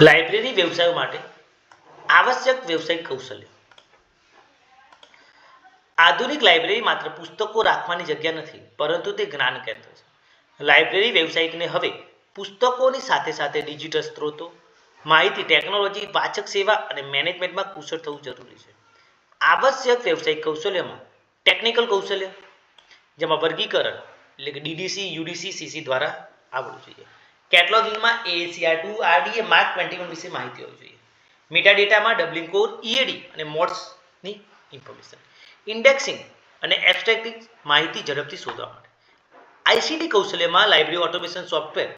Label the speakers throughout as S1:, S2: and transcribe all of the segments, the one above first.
S1: Library વ્યવસાયો માટે આવશ્યક વ્યવસાયિક કૌશલ્ય. આધુનિક લાઇબ્રેરી માત્ર પુસ્તકો રાખવાની જગ્યા નથી, પરંતુ તે જ્ઞાન કેન્દ્ર છે. લાઇબ્રેરી વ્યવસાયિકને હવે પુસ્તકોની સાથે સાથે ડિજિટલ સ્ત્રોતો, માહિતી ટેકનોલોજી, વાચક સેવા અને મેનેજમેન્ટમાં કુશળ થવું જરૂરી છે. આવશ્યક વ્યવસાયિક કૌશલ્યમાં ટેકનિકલ કૌશલ્ય, જેમાં વર્ગીકરણ એટલે કે ડીડીસી, યુડીસી, સીસી દ્વારા આવડવું જોઈએ. કેટલોગિંગમાં ACR two RDA MARC twenty one વિશે માહિતી હોવી જોઈએ. મેટા ડેટામાં ડબલિંગ કોર ઈએડી અને મોડ્સની ઇન્ફોર્મેશન. ઇન્ડેક્સિંગ અને એબ્સ્ટ્રેક્ટિંગ માહિતી ઝડપથી શોધવા માટે. ICT કૌશલ્યમાં library automation software,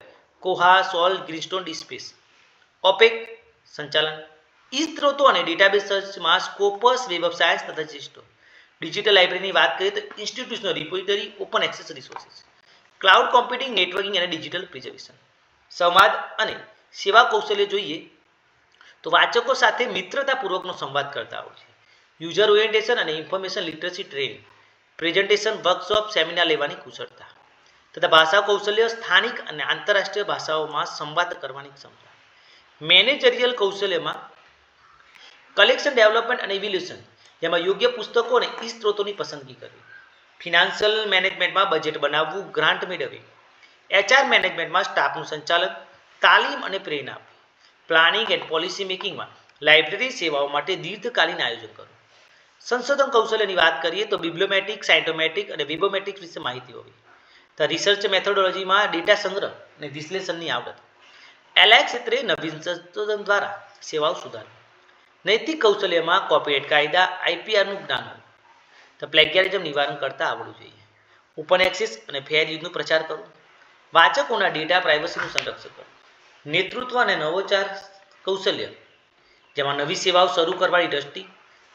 S1: Koha, SOUL, Greenstone DSpace OPAC સંચાલન. ઈ સ્ત્રોતો અને ડેટાબેઝ સર્ચમાં સ્કોપસ વેબ ઓફ સાયન્સ તથા જીસ્ટો. ડિજિટલ લાઇબ્રેરીની વાત કરીએ તો institutional repository, open access resources. Cloud computing, networking અને ડિજિટલ પ્રિઝર્વેશન. સંવાદ અને સેવા કૌશલ્ય જોઈએ તો વાચકો સાથે મિત્રતાપૂર્વકનો સંવાદ કરતા હોય છે. યુઝર ઓરિએન્ટેશન અને information literacy training presentation workshop seminar લેવાની કુશળતા તથા ભાષા કૌશલ્ય, સ્થાનિક અને આંતરરાષ્ટ્રીય ભાષાઓમાં સંવાદ કરવાની ક્ષમતા. મેનેજરિયલ કૌશલ્યમાં કલેક્શન ડેવલપમેન્ટ અને ઇવેલ્યુશન જેમાં યોગ્ય પુસ્તકો અને ઈ સ્ત્રોતોની પસંદગી કરવી. ફિનાન્શિયલ મેનેજમેન્ટમાં બજેટ બનાવવું ગ્રાન્ટ મેળવવી એચઆર મેનેજમેન્ટમાં સ્ટાફનું સંચાલન, તાલીમ અને પ્રેરણા પ્લાનિંગ એન્ડ પોલિસી મેકિંગમાં લાઇબ્રેરી સેવાઓ માટે દીર્ઘકાલીન આયોજન કરવું. સંશોધન કૌશલ્યની વાત કરીએ તો બિબ્લોમેટિક સાયન્ટોમેટિક અને વિબોમેટિક વિશે માહિતી હોવી. તો રિસર્ચ મેથોડોલોજીમાં ડેટા સંગ્રહ અને વિશ્લેષણની આવડત. એલાયક ક્ષેત્રે નવીન સંશોધન દ્વારા સેવાઓ સુધારવી. નૈતિક કૌશલ્યમાં કોપીરાઇટ કાયદા આઈપીઆરનું જ્ઞાન હોવું. તો પ્લેગ્યારિઝમ નિવારણ કરતાં આવડવું જોઈએ. ઓપન એક્સેસ અને ફેર યુઝનો પ્રચાર કરવો. વાચકોના ડેટા પ્રાઇવસીનું સંરક્ષણ. કરવું નેતૃત્વ અને નવોચાર કૌશલ્ય, જેમાં નવી સેવાઓ શરૂ કરવાની દ્રષ્ટિ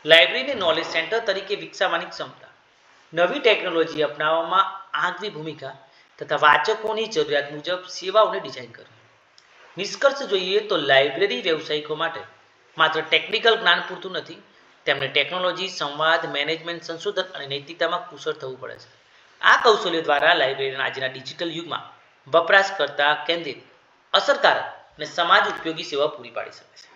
S1: લાઇબ્રેરીને નોલેજ સેન્ટર તરીકે વિકસાવવાની ક્ષમતા, નવી ટેકનોલોજી અપનાવવામાં આગવી ભૂમિકા તથા વાચકોની જરૂરિયાત મુજબ સેવાઓને ડિઝાઇન કરવી. નિષ્કર્ષ જોઈએ તો લાઇબ્રેરી વ્યવસાયિકો માટે માત્ર ટેકનિકલ જ્ઞાન પૂરતું નથી, તેમને ટેકનોલોજી સંવાદ મેનેજમેન્ટ સંશોધન અને નૈતિકતામાં કુશળ થવું પડે છે. આ કૌશલ્યો દ્વારા લાઇબ્રેરીના આજના ડિજિટલ યુગમાં વપરાશકર્તા કેન્દ્રિત અસરકારક અને સમાજ ઉપયોગી સેવા પૂરી પાડી શકે છે.